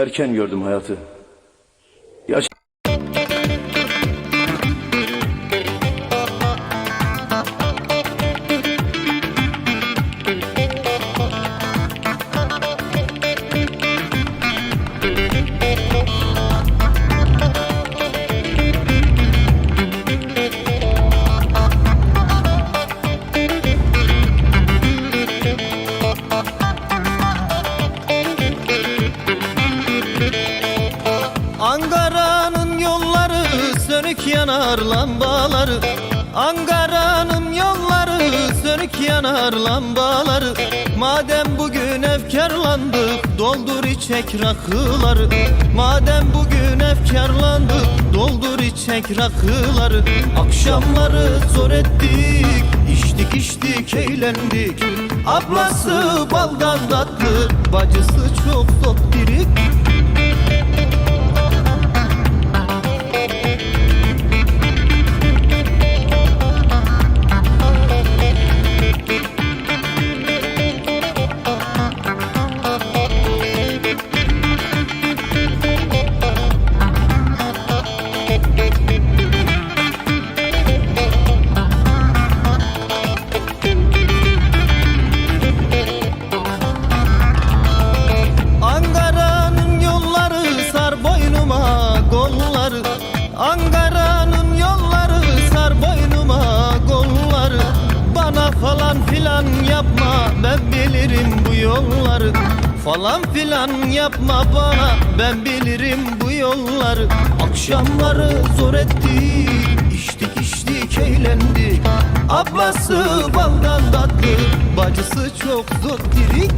Erken gördüm hayatı. Rakıları Akşamları zor ettik. İçtik içtik eğlendik. Ablası baldan tatlı bacısı çok zot dirik Falan filan yapma bana. Ben bilirim bu yolları Akşamları zor ettik içtik içtik eğlendik Ablası baldan tatlı bacısı çok zor dirik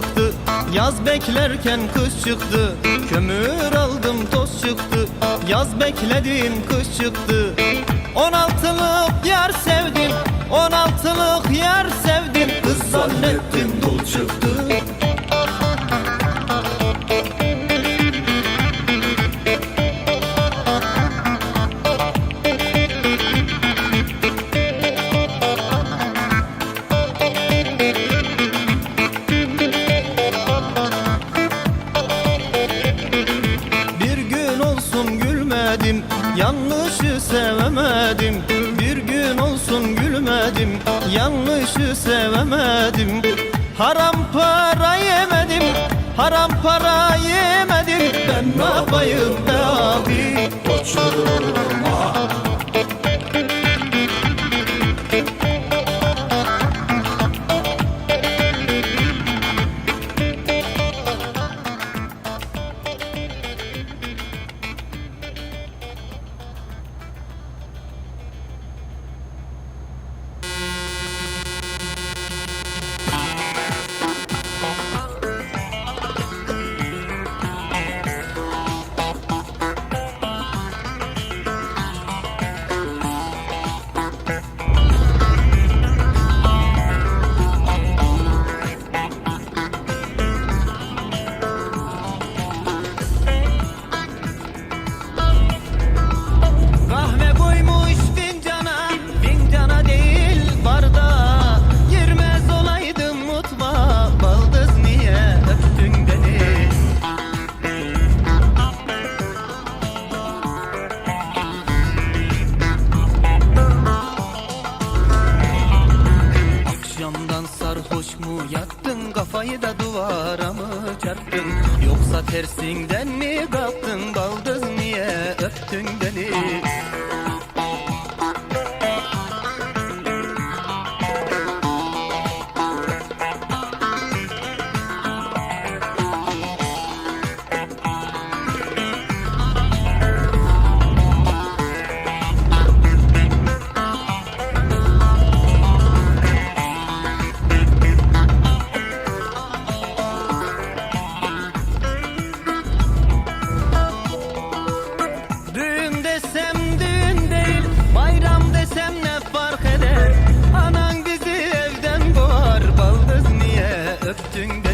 çıktı. Yaz beklerken kış çıktı. Kömür aldım toz çıktı. Yaz bekledim kış çıktı. On altılık yer sevdim. On altılık yer sevdim. Kız zannettim dul çıktı Yanlışı sevemedim. Haram para yemedim. Haram para yemedim. Ben ne yapayım be abi ettin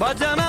bhajan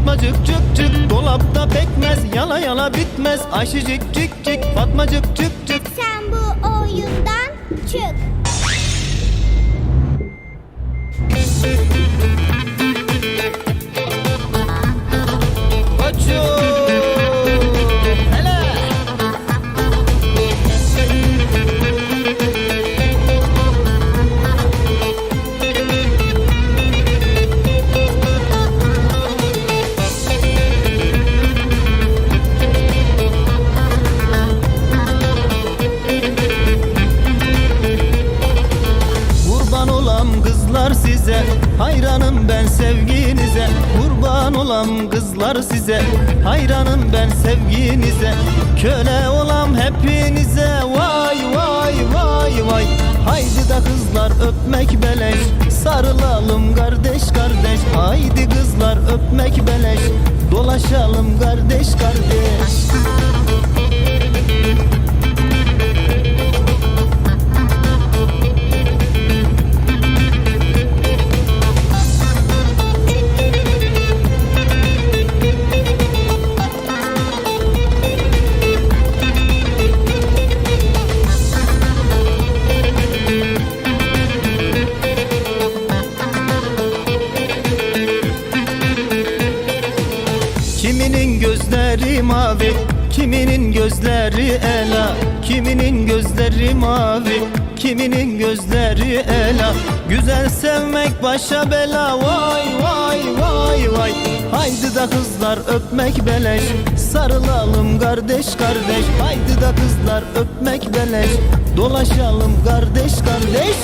Fatmacık cık cık dolapta pekmez Yala yala bitmez. Aşıcık cik cik Fatmacık cık cık. Sen bu oyundan çık. olam kızlar size Hayranım ben sevginize. Köle olam hepinize Vay vay vay vay. Haydi da kızlar öpmek beleş Sarılalım kardeş kardeş. Haydi kızlar öpmek beleş Dolaşalım kardeş kardeş. Kiminin gözleri mavi Kiminin gözleri ela. Güzel sevmek başa bela. Vay vay vay vay. Haydi da kızlar öpmek beleş. Sarılalım kardeş kardeş. Haydi da kızlar öpmek beleş. Dolaşalım kardeş kardeş.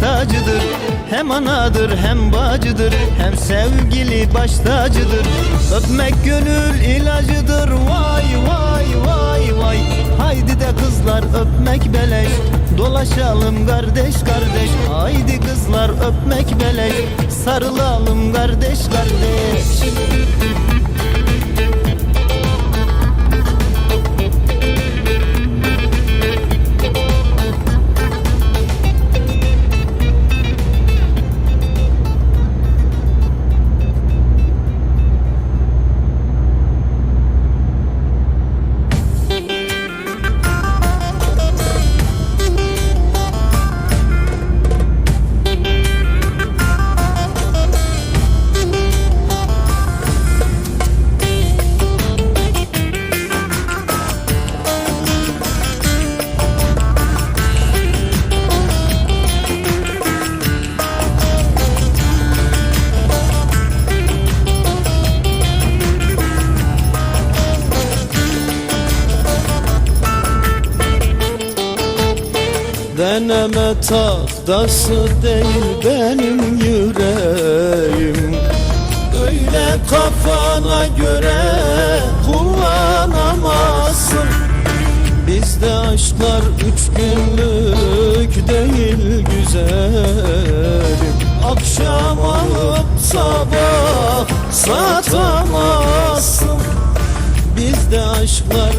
Tacıdır Hem anadır hem bacıdır Hem sevgili baş tacıdır Öpmek gönül ilacıdır. Vay vay vay vay. Haydi de kızlar öpmek beleş. Dolaşalım kardeş kardeş. Haydi kızlar öpmek beleş. Sarılalım kardeş kardeş tahtası değil benim yüreğim. Öyle kafana göre kullanamazsın. Bizde aşklar üç günlük değil güzelim. Akşam alıp sabah satamazsın. Bizde aşklar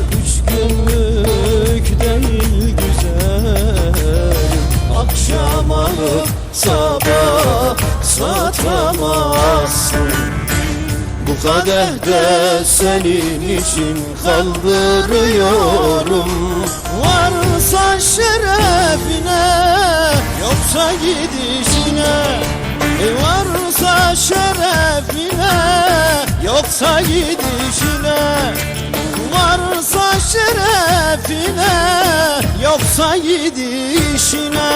Akşam alıp sabah satamazsın. Bu kadehde senin için kaldırıyorum. Varsa şerefine yoksa gidişine. E Varsa şerefine yoksa gidişine. Varsa şerefine yoksa gidişine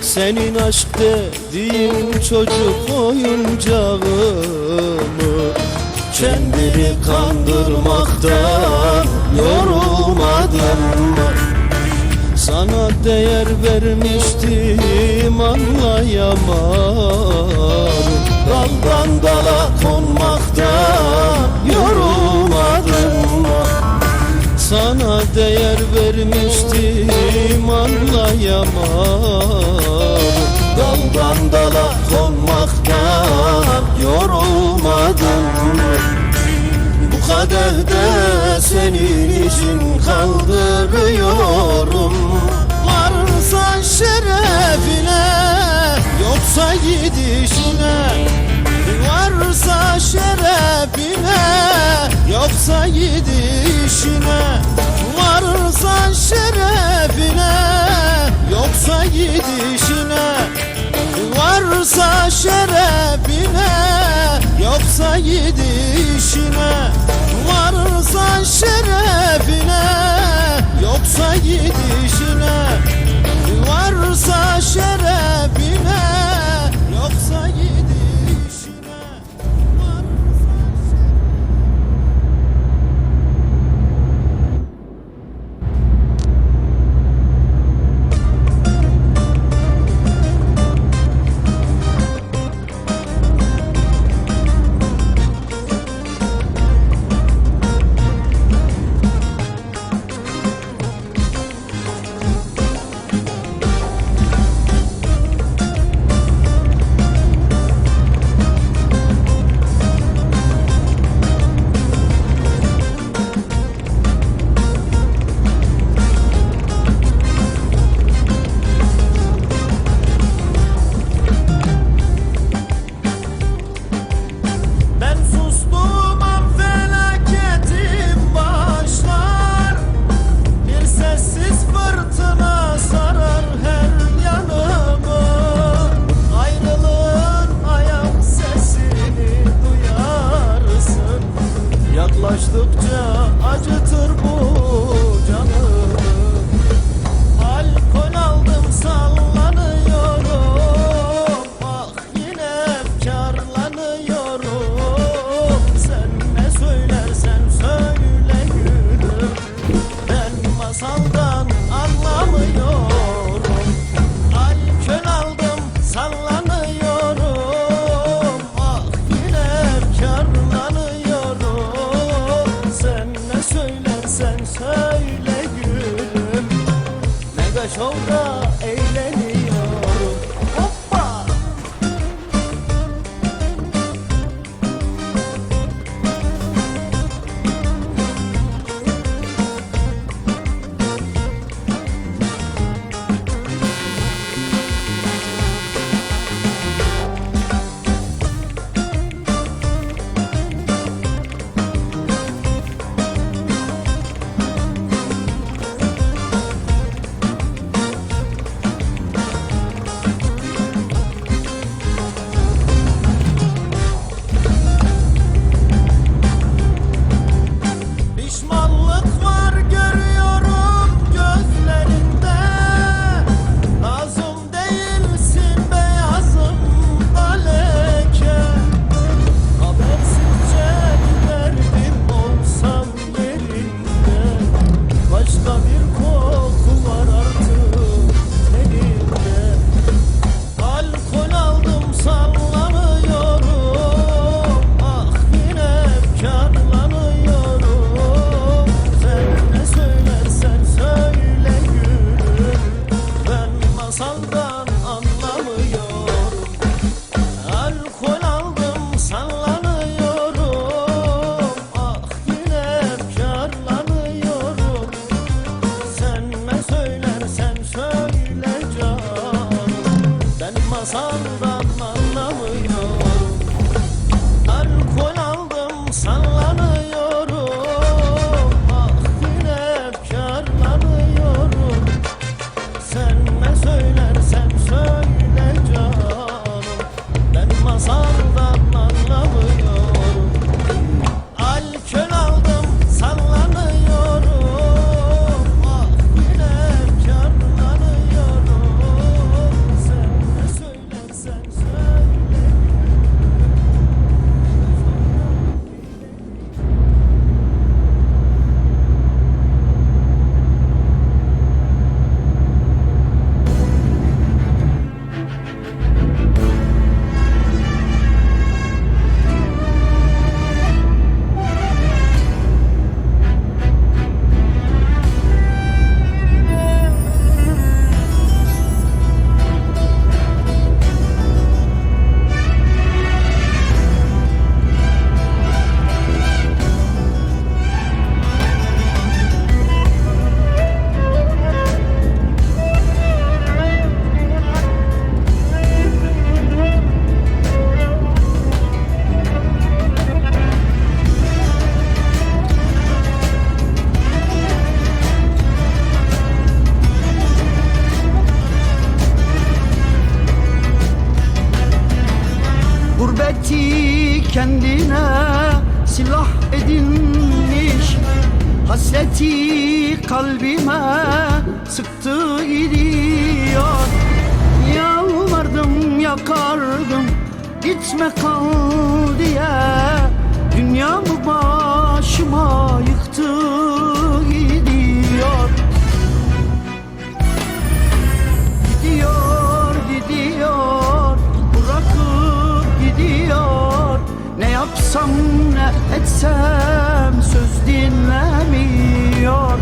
Senin aşk dediğin çocuk oyuncağı? Kendini kandırmaktan yorulmadın mı? Sana değer vermiştim anlayamadım Daldan dala konmaktan yorulmadın mı? Sana değer vermiştim anlayamadım Daldan dala konmaktan yorulmadım. Bu kadehde senin için kaldırıyorum. Varsa şerefine yoksa gidişine. Varsa şerefine yoksa gidişine. Varsa şerefine yoksa gidişine Varsa şerefine yoksa gidişine. Varsa şerefine yoksa gidişine. Varsa şerefine kendine silah edinmiş. Hasreti kalbime sıktı gidiyor Yalvardım yakardım gitme kal diye. Dünyamı başıma yıktı. Yapsam ne etsem söz dinlemiyor.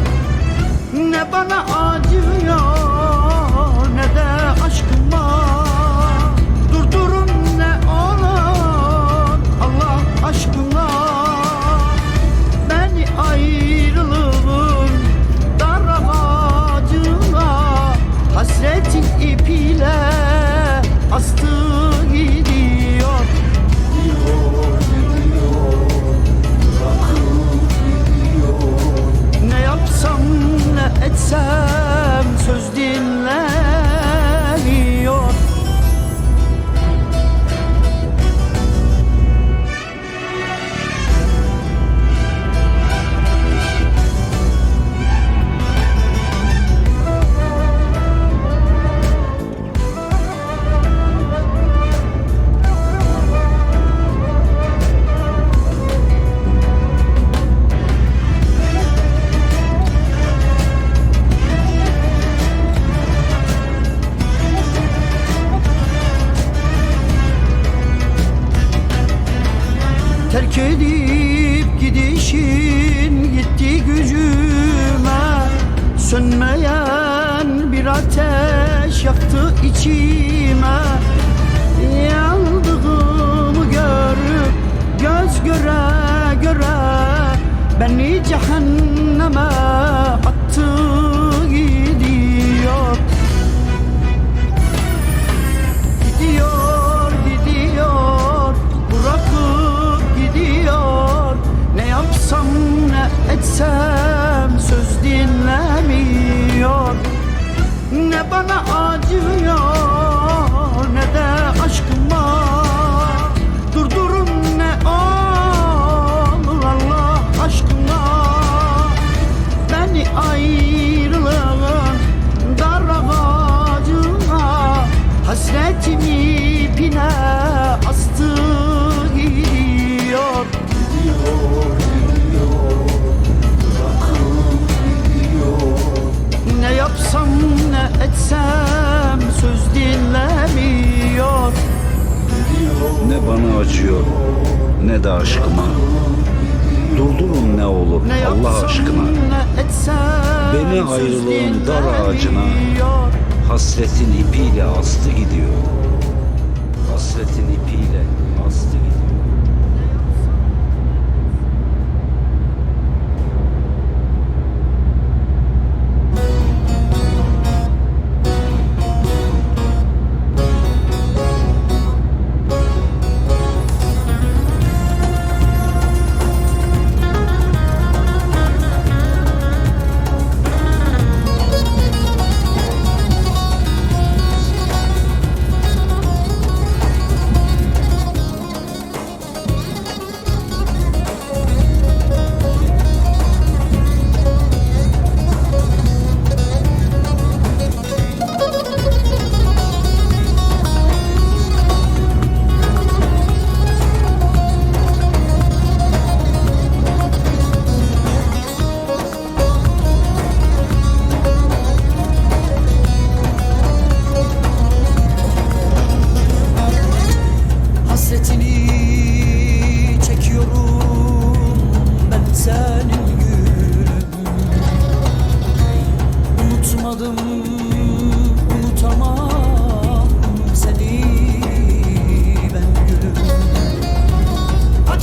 Ne bana acıyor ne de aşkıma. Terk edip gidişin gitti gücüme. Sönmeyen bir ateş yaktı içime. Yandığımı görüp göz göre göre Beni cehenneme attı. time. ağacına Hasretin ipiyle astı gidiyor. Hasretin ipiyle.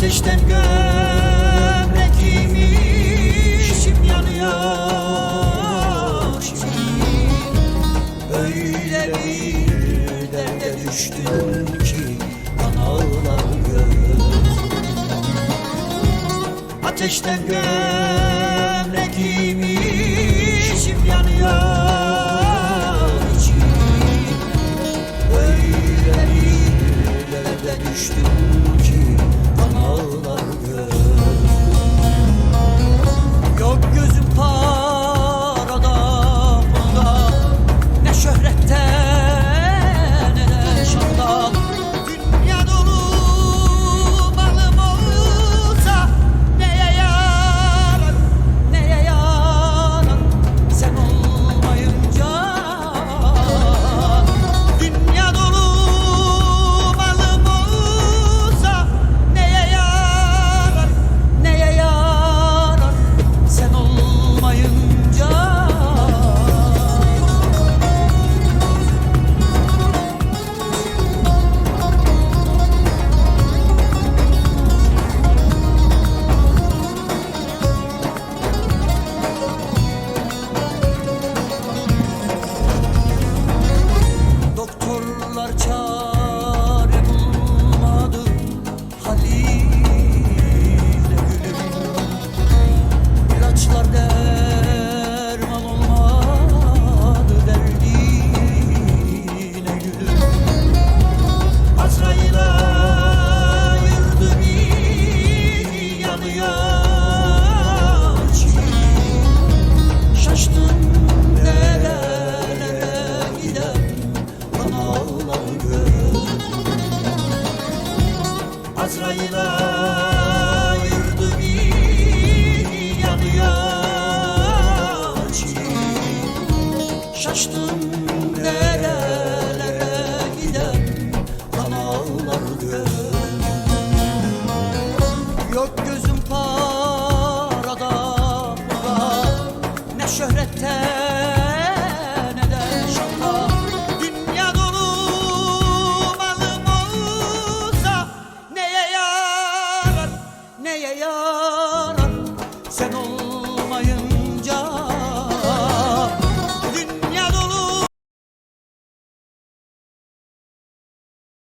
ateşten gömlek giymişim yanıyor şimdi Öyle bir derde düştüm ki kanallar gör Ateşten gömlek giymişim yanıyor içim Öyle bir derde düştüm